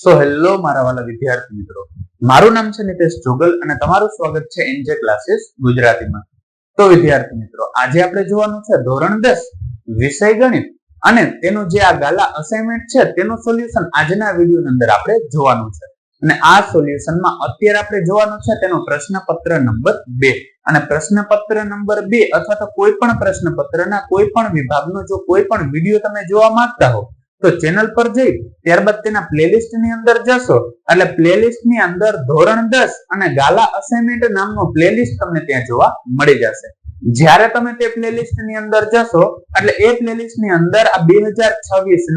So hello મારા વાલા વિદ્યાર્થી મિત્રો. મારું નામ છે નિતેશ જોગલ અને તમારું સ્વાગત છે એનજે ક્લાસીસ ગુજરાતીમાં. તો વિદ્યાર્થી મિત્રો, આજે આપણે જોવાનું છે ધોરણ દસ, વિષય ગણિત. અને તેનું જે આ ગાલા અસાઇનમેન્ટ છે, તેનું સોલ્યુશન આજના વિડીયોની અંદર આપણે જોવાનું છે. અને આ સોલ્યુશનમાં અત્યારે આપણે જોવાનું છે તેનો પ્રશ્નપત્ર નંબર બે. અને પ્રશ્નપત્ર નંબર બે અથવા તો કોઈ પણ પ્રશ્નપત્રના કોઈ પણ વિભાગનો જો કોઈ પણ વીડિયો તમે જોવા માંગતા હો તો ચેનલ પર જઈ ત્યારબાદ તેના પ્લેલિસ્ટની અંદર જશો. એટલે પ્લેલિસ્ટની અંદર ધોરણ દસ અને ગાલા અસાઇનમેન્ટ નામનો પ્લેલિસ્ટ તમને ત્યાં જોવા મળી જશે. જ્યારે તમે તે પ્લેલિસ્ટની અંદર જશો, એટલે એ પ્લેલિસ્ટની અંદર આ બે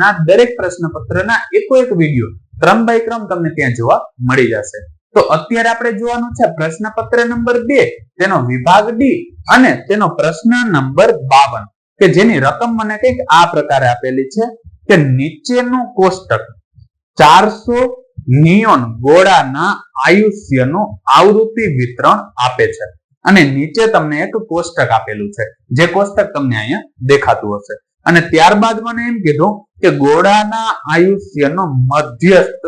ના દરેક પ્રશ્નપત્રના એકો એક વીડિયો ક્રમ બાય ક્રમ તમને ત્યાં જોવા મળી જશે. તો અત્યારે આપણે જોવાનું છે પ્રશ્નપત્ર નંબર બે, તેનો વિભાગ ડી અને તેનો પ્રશ્ન નંબર બાવન, કે જેની રકમ મને કંઈક આ પ્રકારે આપેલી છે. કે નીચેનું કોષ્ટક ચારસો નિયોન ગોળાના આયુષ્યનું આવૃત્તિ વિતરણ આપે છે. અને નીચે તમને એક કોષ્ટક આપેલું છે. જે કોષ્ટક તમને અહીંયા દેખાતું હશે. અને ત્યારબાદ મને એમ કીધું કે ગોળાના આયુષ્યનો મધ્યસ્થ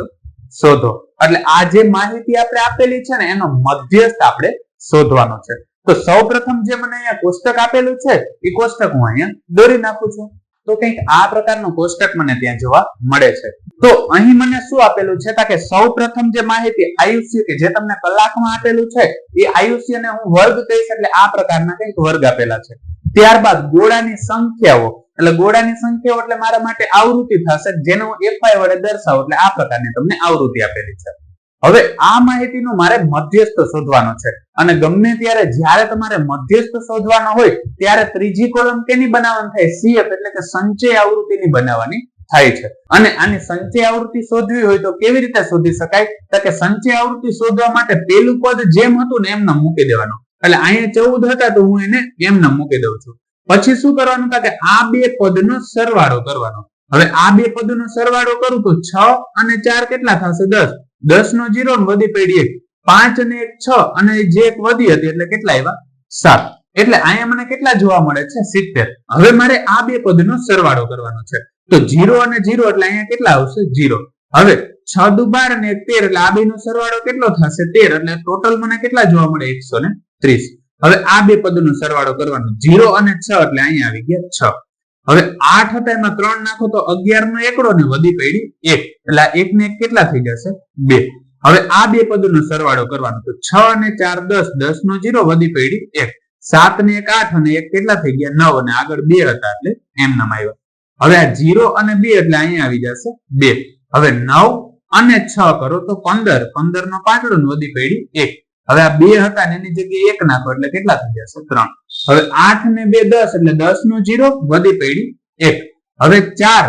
શોધો. એટલે આ જે માહિતી આપણે આપેલી છે ને, એનો મધ્યસ્થ આપણે શોધવાનો છે. તો સૌ પ્રથમ જે મને અહીંયા કોષ્ટક આપેલું છે, એ કોષ્ટક હું અહીંયા દોરી નાખું છું. તો કંઈક આ પ્રકારનું કોષ્ટક મને ત્યાં જોવા મળે છે. તો અહીં મને શું આપેલું છે? કે સૌ પ્રથમ જે માહિતી આયુષ્ય કે જે તમને કલાકમાં આપેલું છે, એ આયુષ્યને હું વર્ગ કહીશ એટલે આ પ્રકારના કંઈક વર્ગ આપેલા છે. ત્યારબાદ ગોળાની સંખ્યાઓ, એટલે ગોળાની સંખ્યાઓ એટલે મારા માટે આવૃત્તિ થશે, જેને હું એફઆઈ વડે દર્શાવું, એટલે આ પ્રકારની તમને આવૃત્તિ આપેલી છે. હવે આ માહિતીનો મારે મધ્યસ્થ શોધવાનો છે. અને ગમે ત્યારે જ્યારે તમારે મધ્યસ્થ શોધવાનો હોય, ત્યારે ત્રીજી કોલમ કેની બનાવવાની થાય? સીએફ એટલે કે સંચય આવૃત્તિની બનાવવાની થાય છે. અને આની સંચય આવૃત્તિ શોધવી હોય તો કેવી રીતે શોધી શકાય? તો કે સંચય આવૃત્તિ શોધવા માટે પેલું પદ જેમ હતું ને એમને મૂકી દેવાનું. એટલે અહીંયા ચૌદ હતા તો હું એને એમને મૂકી દઉં છું. પછી શું કરવાનું? કે આ બે પદનો સરવાળો કરવાનો. હવે આ બે પદનો સરવાળો કરું તો છ અને ચાર કેટલા થશે? દસ. દસ નો જીરો ને વધી પડી એક. પાંચ અને એક છ અને જે એક વધી હતી એટલે કેટલા આવ્યા? સાત. એટલે અહીંયા મને કેટલા જોવા મળે છે? સિત્તેર. હવે મારે આ બે પદનો સરવાળો કરવાનો છે. તો જીરો અને જીરો એટલે અહીંયા કેટલા આવશે? જીરો. હવે છ દુ બાર અને તેર એટલે આ બે નો સરવાળો કેટલો થશે? તેર. એટલે ટોટલ મને કેટલા જોવા મળે? એકસો ને ત્રીસ. હવે આ બે પદનો સરવાળો કરવાનો. જીરો અને છ એટલે અહીંયા આવી ગયા છ. હવે આઠ હતા એમાં ત્રણ નાખો તો અગિયાર નો એકડો ને વધી પડી એક. એટલે એક ને એક કેટલા થઈ જશે? બે. હવે આ બે પદોનો સરવાળો કરવાનો તો છ અને ચાર દસ દસ નો જીરો વધી પડી એક. સાત ને એક આઠ અને એક કેટલા થઈ ગયા? નવ અને આગળ બે હતા એટલે એમ નામ આવ્યો. હવે આ જીરો અને બે એટલે અહીંયા આવી જશે બે. હવે નવ અને છ કરો તો પંદર. પંદર નો પાંચડો વધી પડી એક. હવે આ બે હતા એની જગ્યાએ એક નાખો એટલે કેટલા થઈ જશે? ત્રણ. હવે આઠ ને બે દસ એટલે દસ નો જીરો વધી પડી એક. હવે ચાર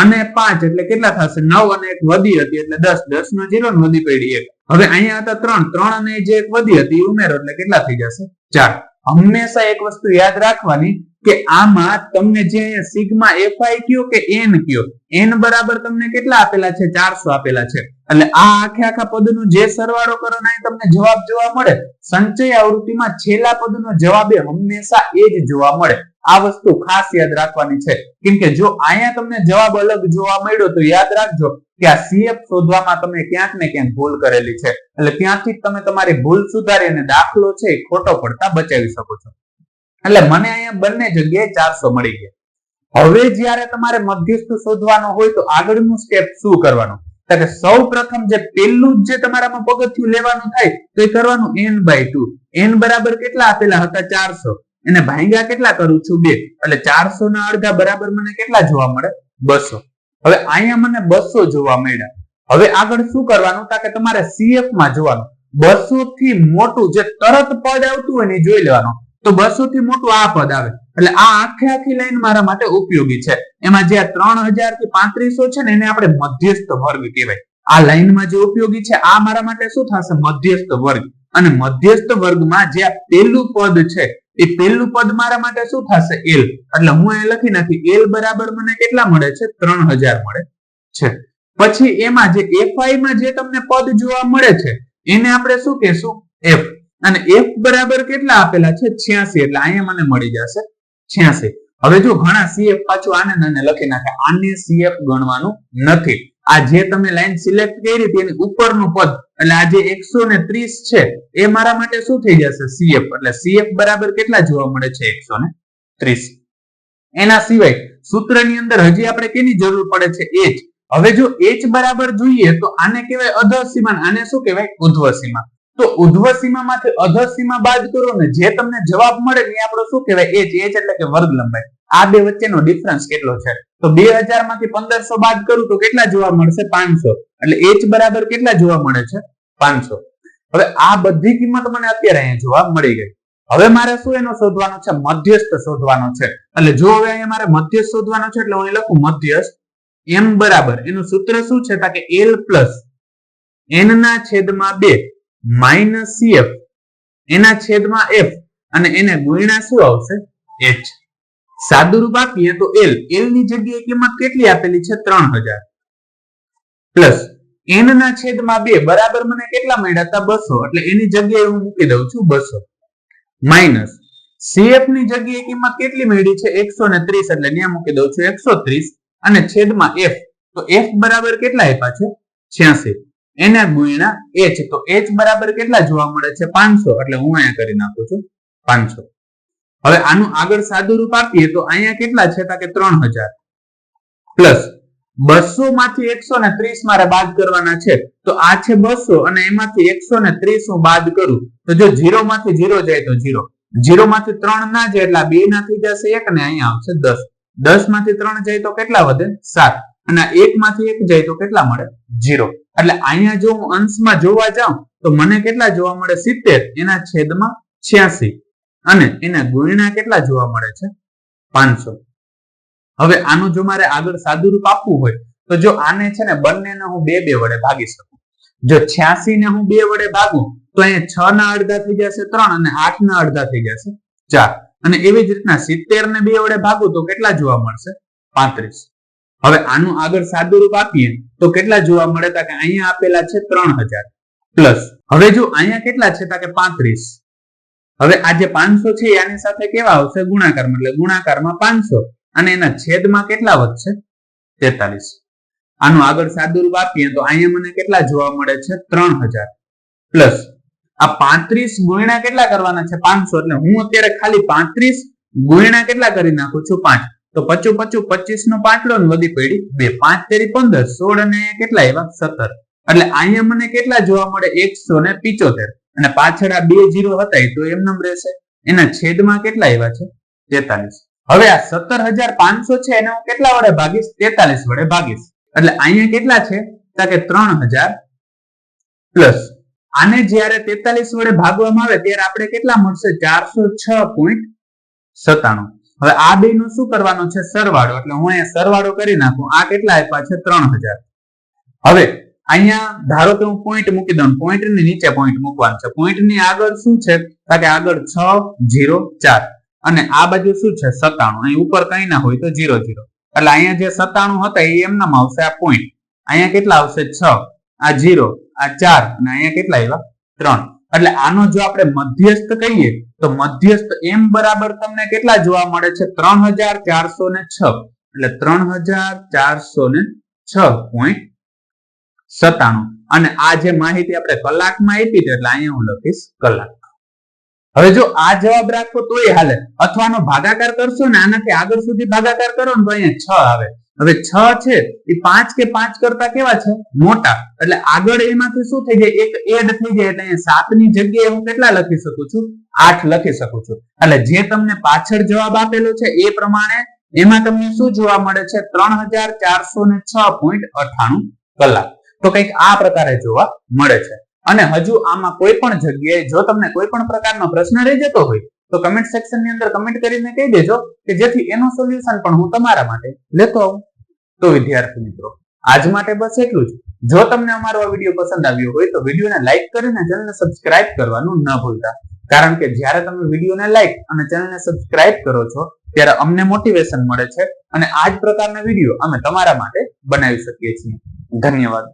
અને પાંચ એટલે કેટલા થશે? નવ અને એક વધી હતી એટલે દસ. દસ નો જીરો વધી પડી એક. હવે અહીંયા હતા ત્રણ. ત્રણ અને જે એક વધી હતી ઉમેરો એટલે કેટલા થઈ જશે? ચાર. હંમેશા એક વસ્તુ યાદ રાખવાની કે આમાં તમને જે સિગ્મા એફઆઈ કયો કે એન કયો? એન બરાબર તમને કેટલા આપેલા છે? ચારસો આપેલા છે. એટલે આ આખે આખા પદનું જે સરવાળો કરો ને તમને જવાબ જોવા મળે. સંચય આવૃત્તિમાં છેલ્લા પદનો જવાબ એ હંમેશા એ જ જોવા મળે. આ વસ્તુ ખાસ યાદ રાખવાની છે. કેમ કે જો અહીંયા તમને જવાબ અલગ જોવા મળ્યો તો યાદ રાખજો. કે આ સીએફ શોધવામાં તમે ક્યાંક ને ક્યાંક ભૂલ કરેલી છે. એટલે ત્યાંથી તમે તમારી ભૂલ સુધારી અને દાખલો છે એ ખોટો પડતા બચાવી શકો છો. એટલે મને અહીંયા બંને જગ્યાએ ચારસો મળી ગયા. હવે જ્યારે તમારે મધ્યસ્થ શોધવાનો હોય તો આગળનું સ્ટેપ શું કરવાનું? કે સૌ પ્રથમ જે પેલું જે તમારામાં પગથિયું લેવાનું થાય તો એ કરવાનું એન બાય ટુ એન બરાબર કેટલા આપેલા હતા? ચારસો. એને ભાંગ્યા કેટલા કરું છું? બે. એટલે ચારસો ના અડધા બરાબર મને કેટલા જોવા મળે? બસો. હવે અહીંયા મને બસો જોવા મળ્યા. હવે આગળ શું કરવાનું? કે તમારે સીએફમાં જોવાનું. બસો થી મોટું જે તરત પદ આવતું હોય ને જોઈ લેવાનું. તો બસો થી મોટું આ પદ આવે. એટલે આ આખે આખી લાઈન મારા માટે ઉપયોગી છે. એમાં જે ત્રણ હજારથી પાંત્રીસો છે ને એને આપણે મધ્યસ્થ વર્ગ કહેવાય. આ લાઈનમાં જે ઉપયોગી છે, આ મારા માટે શું થશે? મધ્યસ્થ વર્ગ. અને મધ્યસ્થ વર્ગમાં જે પેલું પદ છે એ પહેલું પદ મારા માટે શું થશે? એલ એટલે હું એ લખી નાખી એલ બરાબર મને કેટલા મળે છે? ત્રણ હજાર મળે છે. પછી એમાં જે એફઆઈ માં જે તમને પદ જોવા મળે છે, એને આપણે શું કહેશું? એફ અને એફ બરાબર કેટલા આપેલા છે? છ્યાસી. એટલે અહીંયા મને મળી જશે છ્યાસી. હવે જો ઘણા સીએફ પાછું આને નાને લખી નાખે. આને સીએફ ગણવાનું નથી. આ જે તમે લાઈન સિલેક્ટ કરી હતી એની ઉપરનું પદ એટલે આજે એકસો ને ત્રીસ છે. એ મારા માટે શું થઈ જશે? સીએફ એટલે સીએફ બરાબર કેટલા જોવા મળે છે? એકસો ને ત્રીસ. એના સિવાય સૂત્રની અંદર હજી આપણે કેની જરૂર પડે છે? એચ હવે જો એચ બરાબર જોઈએ તો આને કહેવાય અધર સીમા આને શું કહેવાય? ઉધ્વ સીમા. તો ઉધ્વ સીમામાંથી અધર સીમા બાદ કરો ને જે તમને જવાબ મળે એ આપણો શું કહેવાય? એચ એચ એટલે કે વર્ગ લંબાઈ. આ બે વચ્ચેનો ડિફરન્સ કેટલો છે? તો બે હજારમાંથી પંદરસો બાદ કરું તો કેટલા જોવા મળશે? પાંચસો. એટલે એચ બરાબર કેટલા જોવા મળે છે? પાંચસો. હવે આ બધી કિંમત મને અત્યારે અહીંયા જોવા મળી ગઈ. હવે મારે શું એનો શોધવાનો છે? મધ્યસ્થ શોધવાનો છે. એટલે જો હવે અહીંયા મારે મધ્યસ્થ શોધવાનો છે, એટલે હું લખું મધ્યસ્થ એમ બરાબર. એનું સૂત્ર શું છે? કે એલ પ્લસ એન ના છેદમાં બે માઇનસ સીએફ એના છેદમાં એફ. અને એને ગુણ્યા શું આવશે? એચ. સાદુરૂપ આપીએ તો એલ એલની જગ્યાએ કિંમત કેટલી આપેલી છે? ત્રણ હજાર. પ્લસ એન ના છેદમાં બે, બરાબર મને કેટલા મળ્યા હતા? બસો. એટલે એની જગ્યાએ હું મૂકી દઉં છું બસો. માઇનસ સીએફની જગ્યાએ કિંમત કેટલી મળી છે? એકસો ને ત્રીસ. એટલે ત્યાં મૂકી દઉં છું એકસો ત્રીસ. અને છેદમાં એફ તો એફ બરાબર કેટલા આપ્યા છે? છ્યાસી. એના ગુણ્યા એચ તો એચ બરાબર કેટલા જોવા મળે છે? પાંચસો. એટલે હું અહીંયા કરી નાખું છું પાંચસો. હવે આનું આગળ સાદું રૂપ આપીએ તો અહીંયા કેટલા છે? કે ત્રણ હજાર. પ્લસ બસો માંથી એકસો ને ત્રીસ મારે બાદ કરવાના છે. તો આ છે બસો અને એમાંથી એકસો ને ત્રીસ હું બાદ કરું. તો જો જીરો માંથી જીરો જાય તો જીરો જીરો માંથી ત્રણ ના જાય એટલે બે ના થઈ જશે એક ને અહીંયા આવશે દસ. દસમાંથી ત્રણ જાય તો કેટલા વધે? સાત. અને એક માંથી એક જાય તો કેટલા મળે? જીરો એટલે અહીંયા જો હું અંશમાં જોવા જાઉં તો મને કેટલા જોવા મળે? સિત્તેર. એના છેદમાં છ્યાસી. અને એના ગુણ્યા કેટલા જોવા મળે છે? પાંચસો. હવે આનું જો મારે આગળ સાદું રૂપ આપવું હોય, તો જો આને છે ને બંનેને હું બે બે વડે ભાગી શકું. જો છ્યાસી ને હું બે વડે ભાગું, તો અહીંયા છ ના અડધા થઈ જશે ત્રણ અને આઠ ના અડધા થઈ જશે ચાર. અને એવી જ રીતના સિત્તેર ને બે વડે ભાગું, તો કેટલા જોવા મળશે? પાંત્રીસ. હવે આનું આગળ સાદું રૂપ આપીએ, તો કેટલા જોવા મળે? કે અહીંયા આપેલા છે ત્રણ હજાર. પ્લસ. હવે જો અહીંયા કેટલા છે? કે પાંત્રીસ. હવે આ જે પાંચસો છે આની સાથે કેવા આવશે? ગુણાકારમાં. એટલે ગુણાકારમાં પાંચસો. અને એના છેદમાં કેટલા વધશે? તેતાલીસ. આનું આગળ સાદું રૂપ આપીએ તો અહીંયા મને કેટલા જોવા મળે છે? ત્રણ હજાર. પ્લસ આ પાંત્રીસ ગુણ્યા કેટલા કરવાના છે? પાંચસો. એટલે હું અત્યારે ખાલી પાંત્રીસ ગુણ્યા કેટલા કરી નાખું છું? પાંચ. તો પચું પચું પચીસ નો પાંચડો વધી પડી બે. પાંચ તેરી પંદર. સોળ અને કેટલા એવા સત્તર. એટલે અહીંયા મને કેટલા જોવા મળે? એકસો ને પિચોતેર. અને પાછળ આ બે જીરો હતા તો એમનેમ રહેશે. એના છેદમાં કેટલા એવા છે? તેતાલીસ. હવે આ સત્તર હજાર પાંચસો છે, એને હું કેટલા વડે ભાગીશ? તેતાલીસ વડે ભાગીશ. એટલે અહીંયા કેટલા છે? કે ત્રણ હજાર પ્લસ. આને જ્યારે તેતાલીસ વડે ભાગવામાં આવે, ત્યારે આપણે કેટલા મળશે? ચારસો છ પોઈન્ટ સત્તાણું. હવે આ બે નું શું કરવાનું છે? સરવાળો. એટલે હું અહીંયા સરવાળો કરી નાખું. આ કેટલા આપ્યા છે? ત્રણ હજાર. હવે અહીંયા ધારો કે હું પોઈન્ટ મૂકી દઉં પોઈન્ટની નીચે પોઈન્ટ મૂકવાનું છે. પોઈન્ટની આગળ શું છે? કે આગળ છ જીરો ચાર. અને આ બાજુ શું છે? સત્તાણું. અહીં ઉપર કઈ ના હોય તો જીરો જીરો એટલે અહીંયા જે સત્તાણું હતા એ એમનામાં આવશે આ પોઈન્ટ અહીંયા કેટલા આવશે? છ. આ જીરો આ ચાર અને અહીંયા કેટલા આવ્યા? ત્રણ. એટલે આનો જો આપણે મધ્યસ્થ કહીએ તો મધ્યસ્થ એમ બરાબર તમને કેટલા જોવા મળે છે? ત્રણ હજાર ચારસો ને છ. એટલે ત્રણ હજાર ચારસો ને છ પોઈન્ટ સત્તાણું. અને આ જે માહિતી આપણે કલાકમાં આપી છે, એટલે અહીંયા હું લખીશ કલાક. હવે જો આ જવાબ રાખો તો એ હાલે. અથવાનો ભાગાકાર કરશો ને આનાથી આગળ સુધી ભાગાકાર કરો ને તો અહીંયા છ આવે. હવે છ છે, એ પાંચ કે પાંચ કરતા કેવા છે? મોટા. એટલે આગળ એમાંથી શું થઈ જાય? એક એડ થઈ જાય, એટલે અહીંયા સાતની જગ્યાએ હું કેટલા લખી શકું છું? આઠ લખી શકું છું. એટલે જે તમને પાછળ જવાબ આપેલો છે, એ પ્રમાણે એમાં તમને શું જોવા મળે છે? ત્રણ હજાર ચારસો ને છ પોઈન્ટ અઠાણું કલાક. તો કંઈક આ પ્રકારે જોવા મળે છે. અને હજુ આમાં કોઈ પણ જગ્યાએ જો તમને કોઈ પણ પ્રકારનો પ્રશ્ન રહી જતો હોય, તો કમેન્ટ સેક્શનની અંદર કમેન્ટ કરીને કહી દેજો કે જેથી એનું સોલ્યુશન પણ હું તમારા માટે લેતો આવું. તો વિદ્યાર્થી મિત્રો, આજ માટે બસ એટલું જ. જો તમને અમારો આ વીડિયો પસંદ આવ્યો હોય, તો વિડીયોને લાઈક કરીને ચેનલને સબસ્ક્રાઇબ કરવાનું ન ભૂલતા. કારણ કે જ્યારે તમે વિડીયોને લાઈક અને ચેનલને સબસ્ક્રાઇબ કરો છો, ત્યારે અમને મોટિવેશન મળે છે અને આ જ પ્રકારના વીડિયો અમે તમારા માટે બનાવી શકીએ છીએ. ધન્યવાદ.